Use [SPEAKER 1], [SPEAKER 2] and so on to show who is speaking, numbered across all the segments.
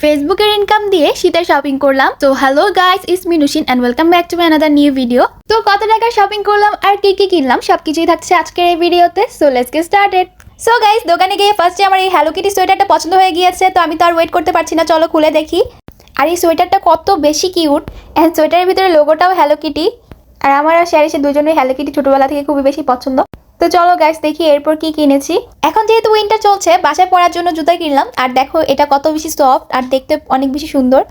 [SPEAKER 1] ফেসবুকের ইনকাম দিয়ে শীতের শপিং করলাম। তো hello guys is মিনুশিন and welcome back to my another new video তো কত টাকার শপিং করলাম আর কি কি কিনলাম সবকিছুই থাকছে আজকের এই ভিডিওতে so let's get started so guys দোকানে গিয়ে ফার্স্টে আমার এই হ্যালো কিটি সোয়েটারটা পছন্দ হয়ে গিয়েছে, তো আমি তো আর ওয়েট করতে পারছি না, চলো খুলে দেখি। আর এই সোয়েটারটা কত বেশি কিউট অ্যান্ড সোয়েটারের ভিতরে লোগোটাও হ্যালো কিটি আর আমার আর শেয়ার এসে দুজনেই হ্যালো কিটি ছোটবেলা থেকে খুবই বেশি পছন্দ। তো চলো গাইস দেখি এরপর কি কিনেছি। এখন যেহেতু উইন্টার চলছে, বাসায় পরার জন্য জুতা কিনলাম। আর দেখো, এটা কত বেশি সফট আর দেখতে অনেক বেশি সুন্দর।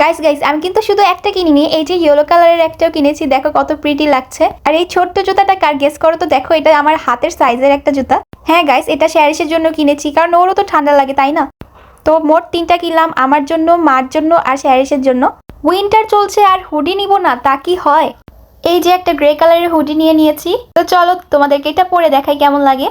[SPEAKER 1] গাইস গাইস আমি কিন্তু শুধু একটা কিনিনি, এই যে ইয়েলো কালারের একটাও কিনেছি, দেখো কত প্রিটি লাগছে। আর এই ছোট্ট জুতাটা কার গেস করো তো, দেখো, এটা আমার হাতের সাইজের একটা জুতা। হ্যাঁ গাইস এটা শেয়ারিসের জন্য কিনেছি, কারণ ওরও তো ঠান্ডা লাগে, তাই না? তো মোট তিনটা কিনলাম, আমার জন্য, মার জন্য আর শেয়ারিসের জন্য। উইন্টার চলছে আর হুডি নিব না, তা কি হয়? এই যে একটা গ্রে কালারের হুডি নিয়ে নিয়েছি। তো চলো তোমাদেরকে এটা পরে দেখাই কেমন লাগে।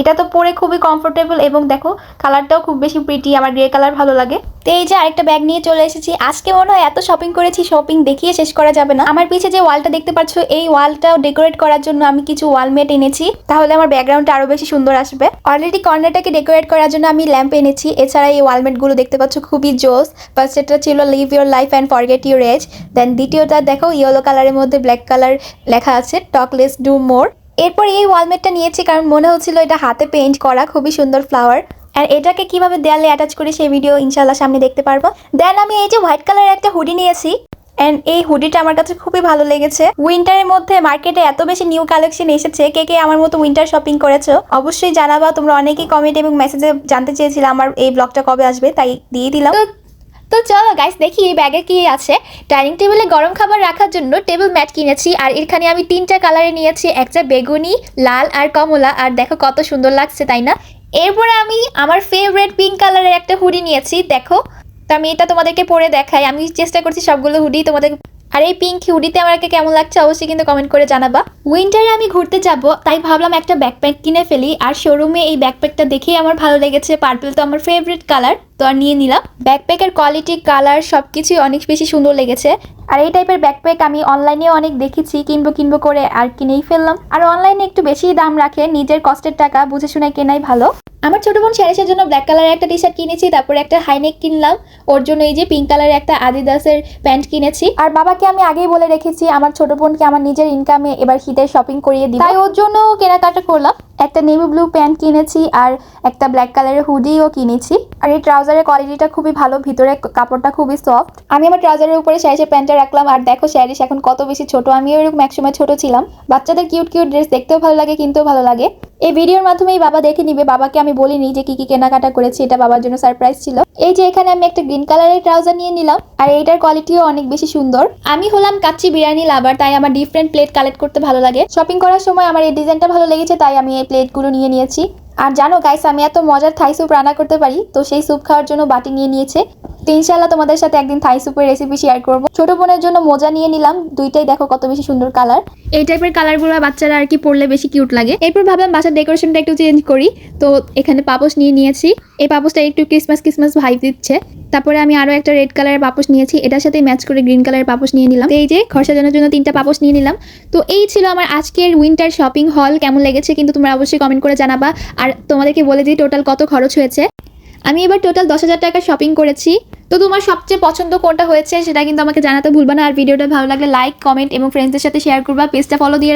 [SPEAKER 1] এটা তো পরে খুবই কমফোর্টেবল এবং দেখো কালারটাও খুব বেশি প্রিটি আমার গ্রে কালার ভালো লাগে। তো এই যে আরেকটা ব্যাগ নিয়ে চলে এসেছি। আজকে মনে হয় এত শপিং করেছি শপিং দেখিয়ে শেষ করা যাবে না। আমার পিছে যে ওয়ালটা দেখতে পাচ্ছ, এই ওয়ালটাও ডেকোরেট করার জন্য আমি কিছু ওয়ালমেট এনেছি। তাহলে আমার ব্যাকগ্রাউন্ডটা আরও বেশি সুন্দর আসবে। অলরেডি কর্নারটাকে ডেকোরেট করার জন্য আমি ল্যাম্প এনেছি। এছাড়া এই ওয়ালমেটগুলো দেখতে পাচ্ছ, খুবই জোস। ফার্স্ট এটা ছিল live your life and forget your age then দ্বিতীয়টা, দেখো ইয়েলো কালারের মধ্যে ব্ল্যাক কালার লেখা আছে। টকলেস ডু মোর এরপর এই ওয়ালমেটটা নিয়েছি কারণ মনে হচ্ছিল এটা হাতে পেইন্ট করা খুবই সুন্দর ফ্লাওয়ার আর এটাকে কীভাবে দেয়ালে অ্যাটাচ করে সেই ভিডিও ইনশাল্লাহ সামনে দেখতে পারব। দেন আমি এই যে হোয়াইট কালারের একটা হুডি নিয়েছি। অ্যান্ড এই হুডিটা আমার কাছে খুবই ভালো লেগেছে। উইন্টারের মধ্যে মার্কেটে এত বেশি নিউ কালেকশন এসেছে। কে কে আমার মতো উইন্টার শপিং করেছ, অবশ্যই জানাবা। তোমরা অনেকেই কমেন্ট এবং মেসেজে জানতে চেয়েছিলে আমার এই ব্লগটা কবে আসবে, তাই দিয়ে দিলাম। চলো গাইস দেখি এই ব্যাগে কি আছে। ডাইনিং টেবিলে গরম খাবার রাখার জন্য টেবিল ম্যাট কিনেছি, আর এখানে আমি তিনটা কালারে নিয়েছি, একটা বেগুনি, লাল আর কমলা, আর দেখো কত সুন্দর লাগছে, তাই না? এরপরে আমি আমার ফেভারেট পিঙ্ক কালারের একটা হুডি নিয়েছি, দেখো। তো আমি এটা তোমাদেরকে পরে দেখাই, আমি চেষ্টা করছি সবগুলো হুডি তোমাদের আর এই পিঙ্ক হুডিতে আমাকে কেমন লাগছে অবশ্যই কিন্তু কমেন্ট করে জানাবা। উইন্টারে আমি ঘুরতে যাব, তাই ভাবলাম একটা ব্যাকপ্যাক কিনে ফেলি। আর শোরুমে এই ব্যাকপ্যাকটা দেখেই আমার ভালো লেগেছে। পার্পল তো আমার ফেভারিট কালার তো আর নিয়ে নিলাম। ব্যাকপ্যাকের কোয়ালিটি কালার সব কিছুই অনেক বেশি সুন্দর লেগেছে। আর এই টাইপের ব্যাকপ্যাক আমি অনলাইনে অনেক দেখেছি, কিনবো কিনবো করে আর কিনেই ফেললাম। আর অনলাইনে একটু বেশি দাম রাখে, নিজের কষ্টের টাকা, বুঝে শুনে কেনাই ভালো। আমার ছোট বোন শেয়ারের জন্য ব্ল্যাক কালারের একটা টি শার্ট কিনেছি, তারপরে একটা হাইনেক কিনলাম। ওর জন্য এই যে পিঙ্ক কালারের একটা আদিদাসের প্যান্ট কিনেছি। আর বাবাকে আমি আগেই বলে রেখেছি, আমার ছোট বোনকে আমার নিজের ইনকামে এবার শীতের শপিং করিয়ে দিই তাই ওর জন্য কেনাকাটা করলাম। একটা নেভি ব্লু প্যান্ট কিনেছি আর একটা ব্ল্যাক কালারের হুডিও কিনেছি। আর এই ট্রাউজারের কোয়ালিটিটা খুবই ভালো, ভিতরে কাপড়টা খুবই সফট আমি আমার ট্রাউজারের উপরে শ্যারিসের প্যান্টটা রাখলাম। আর দেখো শ্যারিস এখন কত বেশি ছোট। আমিও এরকম একসময় ছোট ছিলাম। বাচ্চাদের কিউট কিউট ড্রেস দেখতেও ভালো লাগে, কিনতেও ভালো লাগে। এই ভিডিওর মাধ্যমেই বাবা দেখে নিবে। বাবাকে আমি বলিনি যে কি কি কেনাকাটা করেছি, এটা বাবার জন্য সারপ্রাইজ ছিল। এই যে এখানে আমি একটা গ্রিন কালারের ট্রাউজার নিয়ে নিলাম, আর এইটার কোয়ালিটিও অনেক বেশি সুন্দর। আমি হলাম কাচ্চি বিরিয়ানি লাভার তাই আমার ডিফারেন্ট প্লেট কালেক্ট করতে ভালো লাগে। শপিং করার সময় আমার এই ডিজাইনটা ভালো লেগেছে, তাই আমি এই প্লেটগুলো নিয়ে নিয়েছি। আর জানো গাইস আমি এত মজার থাই স্যুপ রান্না করতে পারি, তো সেই স্যুপ খাওয়ার জন্য বাটি নিয়ে নিয়েছে। তো ইনশাল্লাহ তোমাদের সাথে একদিন থাই স্যুপের রেসিপি শেয়ার করব। ছোট বোনের জন্য মোজা নিয়ে নিলাম, দুইটাই দেখো কত বেশি সুন্দর কালার এই টাইপের কালারগুলো বাচ্চারা আর কি পরলে বেশি কিউট লাগে। এরপর ভাবলাম বাসার ডেকোরেশনটা একটু চেঞ্জ করি, তো এখানে পাপোশ নিয়ে নিয়েছি। এই পাপোশটা একটু ক্রিসমাস ক্রিসমাস ভাইব দিচ্ছে। তারপরে আমি আরও একটা রেড কালারের পাপোশ নিয়েছি, এটার সাথে ম্যাচ করে গ্রিন কালারের পাপোশ নিয়ে নিলাম। এই যে ঘর সাজানোর জন্য তিনটা পাপোশ নিয়ে নিলাম। তো এই ছিল আমার আজকের উইন্টার শপিং হল কেমন লেগেছে কিন্তু তোমরা অবশ্যই কমেন্ট করে জানাবা। আর তোমাদেরকে বলে দিই টোটাল কত খরচ হয়েছে। আমি এবার টোটাল দশ হাজার টাকা শপিং করেছি। তো তোমার সবচেয়ে পছন্দ কোনটা হয়েছে সেটা কিন্তু আমাকে জানাতে ভুলবা না। আর ভিডিওটা ভালো লাগলে লাইক কমেন্ট এবং ফ্রেন্ডসদের সাথে শেয়ার করবা। পেজটা ফলো দিয়ে